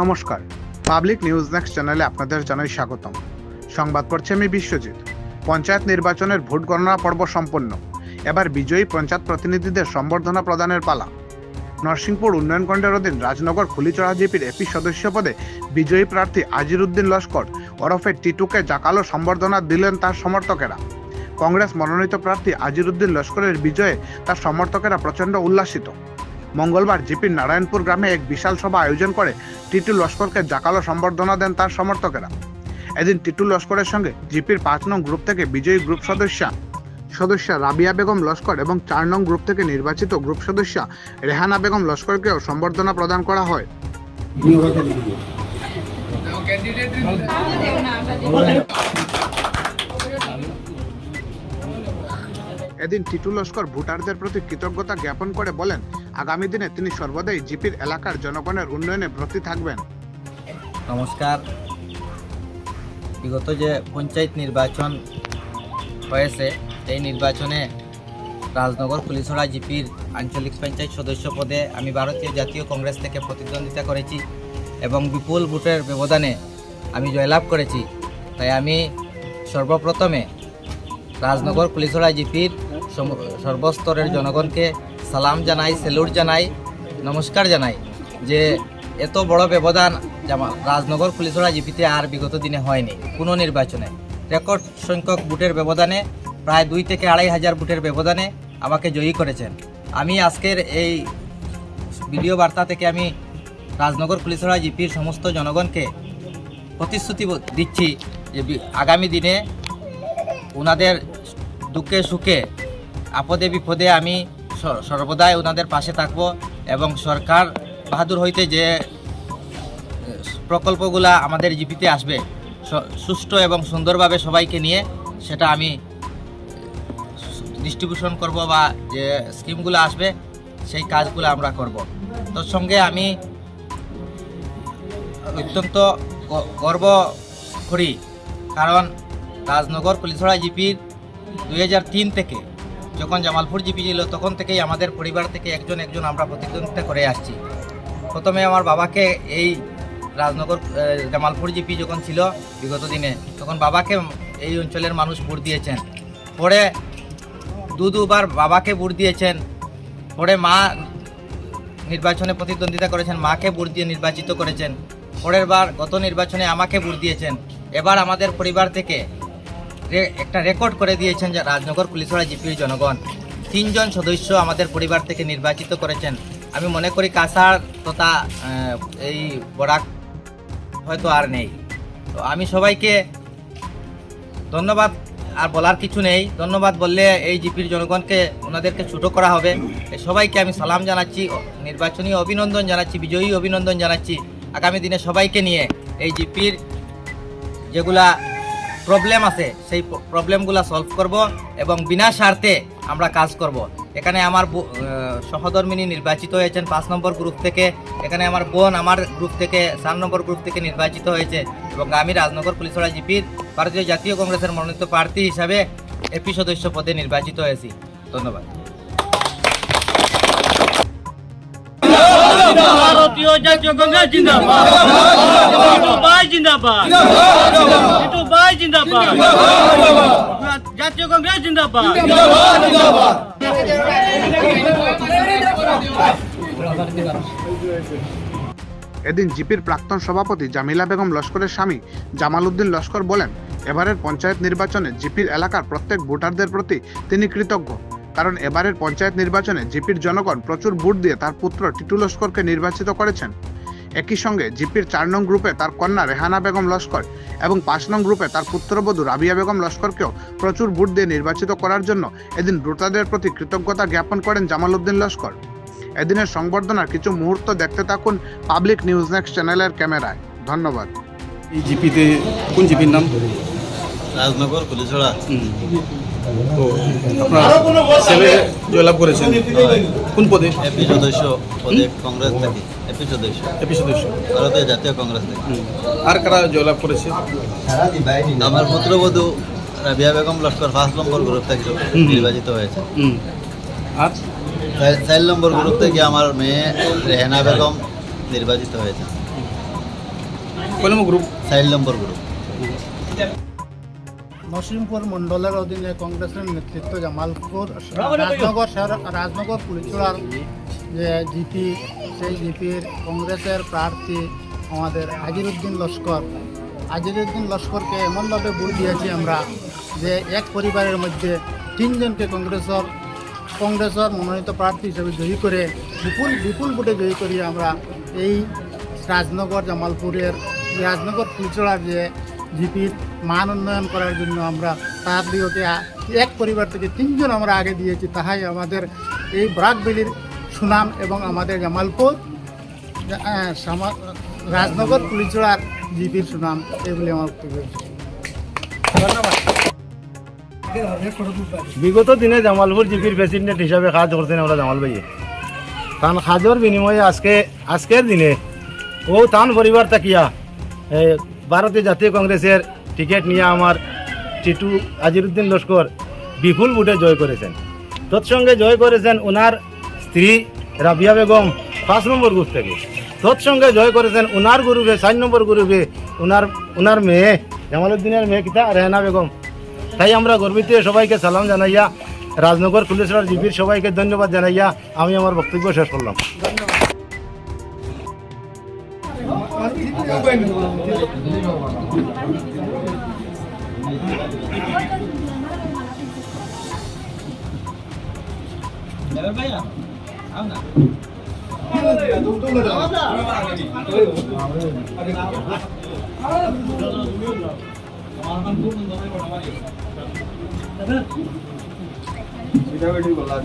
নমস্কার। Public news next চ্যানেলে আপনাদের জানাই স্বাগতম। সংবাদ পড়ছে আমি বিশ্বজিৎ। পঞ্চায়েত নির্বাচনের ভোট গণনা পর্ব সম্পন্ন। এবার বিজয়ী পঞ্চায়েত প্রতিনিধিদের সম্বর্ধনা প্রদানের পালা। নরসিংপুর উন্নয়ন খণ্ডের অধীন রাজনগর খুলিচড়া জিপির এপি সদস্য পদে বিজয়ী প্রার্থী আজিরুদ্দিন লস্কর ওরফে টিটুকে জাকালো সম্বর্ধনা দিলেন তার সমর্থকেরা। কংগ্রেস মনোনীত প্রার্থী আজিরুদ্দিন লস্করের বিজয়ে তার সমর্থকেরা প্রচণ্ড উল্লাসিত। মঙ্গলবার জিপির নারায়ণপুর গ্রামে এক বিশাল সভা আয়োজন করে টিটু লস্করকে জাকালো সম্বর্ধনা দেন তার সমর্থকেরা। এদিন টিটু লস্করের সঙ্গে জিপির পাঁচ নং গ্রুপ থেকে বিজয়ী গ্রুপ সদস্যা সদস্যা রাবিয়া বেগম লস্কর এবং চার নং গ্রুপ থেকে নির্বাচিত গ্রুপ সদস্যা রেহানা বেগম লস্করকেও সম্বর্ধনা প্রদান করা হয়। এদিন টিটু লস্কর ভোটারদের প্রতি কৃতজ্ঞতা জ্ঞাপন করে বলেন আগামী দিনে তিনি সর্বদাই জিপির এলাকার জনগণের উন্নয়নে ব্রতী থাকবেন। নমস্কার। বিগত যে পঞ্চায়েত নির্বাচন হয়েছে এই নির্বাচনে রাজনগর পুলিশরা জিপির আঞ্চলিক পঞ্চায়েত সদস্য পদে আমি ভারতীয় জাতীয় কংগ্রেস থেকে প্রতিদ্বন্দ্বিতা করেছি এবং বিপুল ভোটের ব্যবধানে আমি জয়লাভ করেছি। তাই আমি সর্বপ্রথমে রাজনগর পুলিশরা জিপির সর্বস্তরের জনগণকে সালাম জানাই স্যালুট জানাই, নমস্কার জানাই যে এত বড় ব্যবধান রাজনগর পুলিশরা জিপিতে আর বিগত দিনে হয়নি, কোনো নির্বাচনে। রেকর্ড সংখ্যক ভোটের ব্যবধানে, প্রায় দুই থেকে আড়াই হাজার ভোটের ব্যবধানে আমাকে জয়ী করেছেন। আমি আজকের এই ভিডিও বার্তা থেকে আমি রাজনগর পুলিশরা জিপির সমস্ত জনগণকে প্রতিশ্রুতি দিচ্ছি যে আগামী দিনে ওনাদের দুঃখে সুখে, আপদে বিপদে আমি সর্বদাই ওনাদের পাশে থাকব এবং সরকার বাহাদুর হইতে যে প্রকল্পগুলা আমাদের জিপিতে আসবে সুষ্ঠু এবং সুন্দরভাবে সবাইকে নিয়ে, সেটা আমি ডিস্ট্রিবিউশন করব বা যে স্কিমগুলো আসবে, সেই কাজগুলো আমরা করব। তোর সঙ্গে আমি অত্যন্ত গর্ব করি কারণ রাজনগর পুলিশরা জিপির দু হাজার তিন থেকে যখন জামালপুর জিপি ছিল, তখন থেকেই আমাদের পরিবার থেকে একজন একজন আমরা প্রতিদ্বন্দ্বিতা করে আসছি। প্রথমে আমার বাবাকে এই রাজনগর জামালপুর জিপি যখন ছিল বিগত দিনে, তখন বাবাকে এই অঞ্চলের মানুষ ভোট দিয়েছেন। পরে দু দুবার বাবাকে ভোট দিয়েছেন। পরে মা নির্বাচনে প্রতিদ্বন্দ্বিতা করেছেন, মাকে ভোট দিয়ে নির্বাচিত করেছেন। পরের বার গত নির্বাচনে আমাকে ভোট দিয়েছেন। এবার আমাদের পরিবার থেকে একটা রেকর্ড করে দিয়েছেন যে রাজনগর পুলিশরা জিপির জনগণ। তিনজন সদস্য আমাদের পরিবার থেকে নির্বাচিত করেছেন। আমি মনে করি কাসার তথা এই বরাক হয়তো আর নেই। তো আমি সবাইকে ধন্যবাদ, আর বলার কিছু নেই। ধন্যবাদ বললে এই জিপির জনগণকে ওনাদেরকে ছোটো করা হবে। সবাইকে আমি সালাম জানাচ্ছি নির্বাচনী অভিনন্দন জানাচ্ছি, বিজয়ী অভিনন্দন জানাচ্ছি। আগামী দিনে সবাইকে নিয়ে এই জিপির যেগুলা প্রবলেম আছে, সেই প্রবলেমগুলা সলভ করব এবং বিনা স্বার্থে আমরা কাজ করব। এখানে আমার সহধর্মিনী নির্বাচিত হয়েছেন পাঁচ নম্বর গ্রুপ থেকে। এখানে আমার বোন আমার গ্রুপ থেকে, চার নম্বর গ্রুপ থেকে নির্বাচিত হয়েছে এবং আমি রাজনগর পুলিশরা জিপির ভারতীয় জাতীয় কংগ্রেসের মনোনীত প্রার্থী হিসাবে এপি সদস্য পদে নির্বাচিত হয়েছি। ধন্যবাদ। জাতীয় জিন্দাবাদ। জিন্দাবাদ জিন্দাবাদ। জাতীয় জিন্দাবাদ। এদিন জিপির প্রাক্তন সভাপতি জামিলা বেগম লস্করের স্বামী জামাল উদ্দিন লস্কর বলেন, এবারের পঞ্চায়েত নির্বাচনে জিপির এলাকার প্রত্যেক ভোটারদের প্রতি তিনি কৃতজ্ঞ। কারণ এবারের পঞ্চায়েত নির্বাচনে জিপির জনগণ প্রচুর ভোট দিয়ে তার পুত্র টিটু লস্করকে নির্বাচিত করেছেন। একই সঙ্গে জিপির চার নং গ্রুপে তার কন্যা রেহানা বেগম লস্কর এবং পাঁচ নং গ্রুপে তার পুত্রবধূ রাবিয়া বেগম লস্করকেও প্রচুর ভোট দিয়ে নির্বাচিত করার জন্য এদিন ভোটারদের প্রতি কৃতজ্ঞতা জ্ঞাপন করেন জামাল উদ্দিন লস্কর। এদিনের সংবর্ধনার কিছু মুহূর্ত দেখতে থাকুন পাবলিক নিউজ নেক্সট চ্যানেলের ক্যামেরায়। ধন্যবাদ। এই জিপিতে কোন জিপির নাম? রাজনগর হুম। তো আপনারা ছেলে জয়লাভ করেছেন? কোন পদে? এপি সদস্য পদে কংগ্রেস থেকে। এপি সদস্য। এপি সদস্য। ভারতীয় জাতীয় কংগ্রেস থেকে। আর কারা জয়লাভ করেছে? আমার পুত্রবধূ Rabia Begum Laskar first number group থেকে। নির্বাচিত হয়েছে। আর? চার- চার নম্বর গ্রুপ থেকে আমার মেয়ে রেহেনা বেগম নির্বাচিত হয়েছে। কয় নম্বর গ্রুপ চার নম্বর গ্রুপ নসিমপুর মণ্ডলের অধীনে কংগ্রেসের নেতৃত্ব জামালপুর রাজনগর শহর রাজনগর পুলিচুড়ার যে জিপি সেই জিপির কংগ্রেসের প্রার্থী আমাদের আজিরুদ্দিন লস্কর। আজিরুদ্দিন লস্করকে এমনভাবে ভোট দিয়েছি আমরা যে এক পরিবারের মধ্যে তিনজনকে কংগ্রেসের কংগ্রেসের মনোনীত প্রার্থী হিসেবে জয়ী করে বিপুল বিপুল ভোটে জয়ী করি আমরা এই রাজনগর জামালপুরের রাজনগর ফুলচড়ার যে জিপির মান উন্নয়ন করার জন্য আমরা তার দিকে এক পরিবার থেকে তিনজন আমরা আগে দিয়েছি, তাহাই আমাদের এই ব্রাকবেলির সুনাম এবং আমাদের জামালপুর রাজনগর পুলিচড়ার জিপির সুনাম এগুলি আমার ধন্যবাদ। বিগত দিনে জামালপুর জিপির প্রেসিডেন্ট হিসাবে কাজ করতেন আমরা জামাল ভাইয়ে। তান বিনিময়ে আজকে, আজকের দিনে ও তান পরিবার তাকিয়া ভারতীয় জাতীয় কংগ্রেসের টিকিট নিয়ে আমার টিটু আজিরুদ্দিন লস্কর বিপুল ভোটে জয় করেছেন। তৎসঙ্গে জয় করেছেন ওনার স্ত্রী রাবিয়া বেগম পাঁচ নম্বর গ্রুপ থেকে। তৎসঙ্গে জয় করেছেন ওনার গ্রুপে চার নম্বর গ্রুপে ওনার ওনার মেয়ে জামালউদ্দিনের মেয়ে কিতা, রেহানা বেগম। তাই আমরা গর্বিত, সবাইকে সালাম জানাইয়া, রাজনগর কুলেশ্বর জিপির সবাইকে ধন্যবাদ জানাইয়া আমি আমার বক্তব্য শেষ করলাম। सीधा बैठी बोला